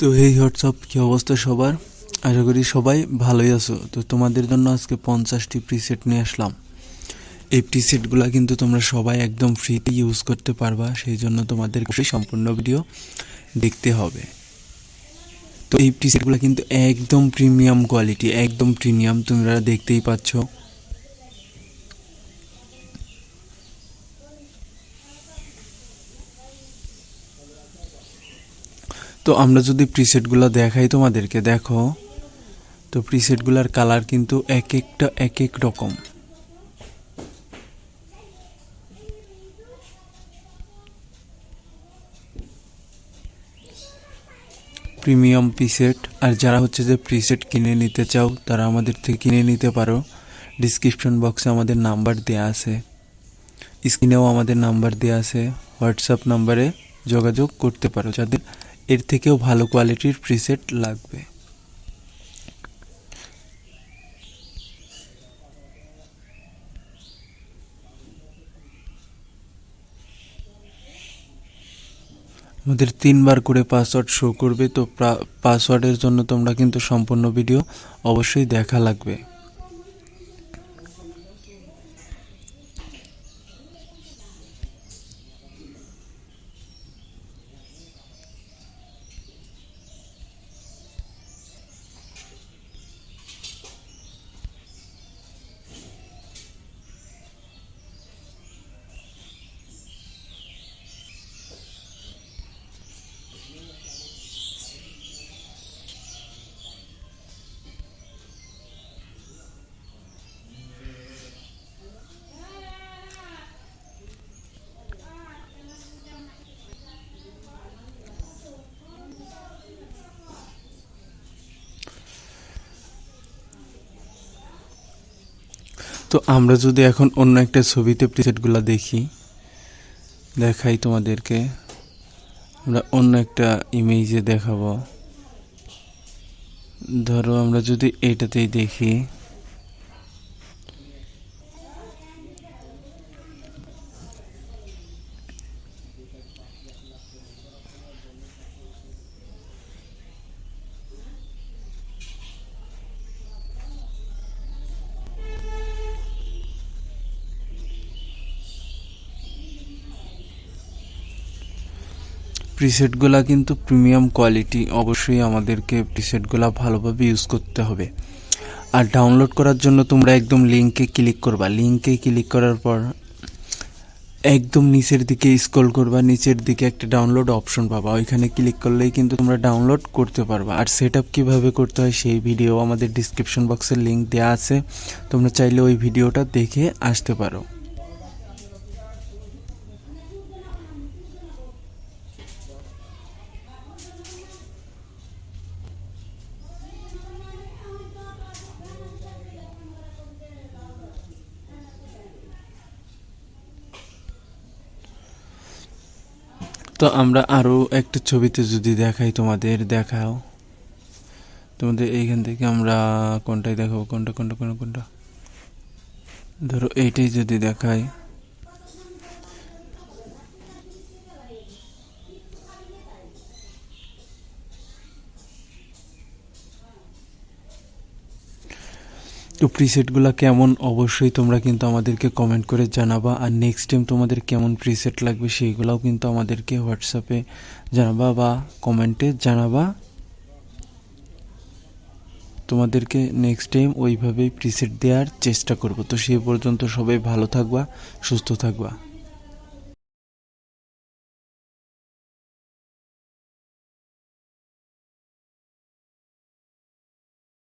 তো এই হোয়াটসঅ্যাপ কী অবস্থা সবার? আশা করি সবাই ভালোই আছো। তো তোমাদের জন্য আজকে পঞ্চাশটি প্রিসেট নিয়ে আসলাম। এই প্রিসেটগুলো কিন্তু তোমরা সবাই একদম ফ্রিতে ইউজ করতে পারবা, সেই জন্য তোমাদের সম্পূর্ণ ভিডিও দেখতে হবে। তো এই প্রিসেটগুলো কিন্তু একদম প্রিমিয়াম কোয়ালিটি একদম প্রিমিয়াম তোমরা দেখতেই পাচ্ছ। তো আমরা যদি প্রিসেটগুলো দেখাই তোমাদেরকে, দেখো। তো প্রিসেটগুলোর কালার কিন্তু এক একটা, এক এক রকম। প্রিমিয়াম প্রিসেট আর যারা হচ্ছে যে প্রিসেট কিনে নিতে চাও, তারা আমাদের থেকে কিনে নিতে পারো। ডিসক্রিপশন বক্সে আমাদের নাম্বার দেওয়া আছে। স্ক্রিনেও আমাদের নাম্বার দেওয়া আছে। হোয়াটসঅ্যাপ নাম্বারে যোগাযোগ করতে পারো যাদের। এর থেকেও ভালো কোয়ালিটির প্রিসেট লাগবে। আমাদের তিনবার করে পাসওয়ার্ড শো করবে, তো পাসওয়ার্ডের জন্য তোমরা কিন্তু সম্পূর্ণ ভিডিও অবশ্যই দেখা লাগবে। তো আমরা যদি এখন অন্য একটা ছবিতে প্রিসেটগুলো দেখি, দেখাই তোমাদেরকে। আমরা অন্য একটা ইমেজে দেখাবো। ধরো আমরা যদি এটাতেই দেখি। প্রিসেটগুলো কিন্তু প্রিমিয়াম কোয়ালিটি অবশ্যই আমাদেরকে প্রিসেটগুলো ভালোভাবে ইউজ করতে হবে। আর ডাউনলোড করার জন্য তোমরা একদম লিঙ্কে ক্লিক করবা। লিঙ্কে ক্লিক করার পর একদম নিচের দিকে স্ক্রল করবা। নিচের দিকে একটা ডাউনলোড অপশন পাবা। ওইখানে ক্লিক করলেই কিন্তু তোমরা ডাউনলোড করতে পারবা। আর সেট আপ কীভাবে করতে হয় সেই ভিডিও আমাদের ডিসক্রিপশন বক্সের লিঙ্ক দেওয়া আছে। তোমরা চাইলে ওই ভিডিওটা দেখে আসতে পারো। তো আমরা আরও একটা ছবিতে যদি দেখাই তোমাদের, দেখাও। তোমাদের এইখান থেকে আমরা কোনটাই দেখাবো? কোনটা কোনটা কোনটা কোনটা? ধরো এইটাই যদি দেখাই। তো প্রিসেটগুলো কেমন? অবশ্যই তোমরা কিন্তু আমাদেরকে কমেন্ট করে জানাবা। আর নেক্সট টাইম তোমাদের কেমন প্রিসেট লাগবে সেইগুলোও কিন্তু আমাদেরকে হোয়াটসঅ্যাপে জানাবা বা কমেন্টে জানাবা। তোমাদেরকে নেক্সট টাইম ওইভাবেই প্রিসেট দেওয়ার চেষ্টা করব। তো সেই পর্যন্ত সবাই ভালো থাকবা, সুস্থ থাকবা।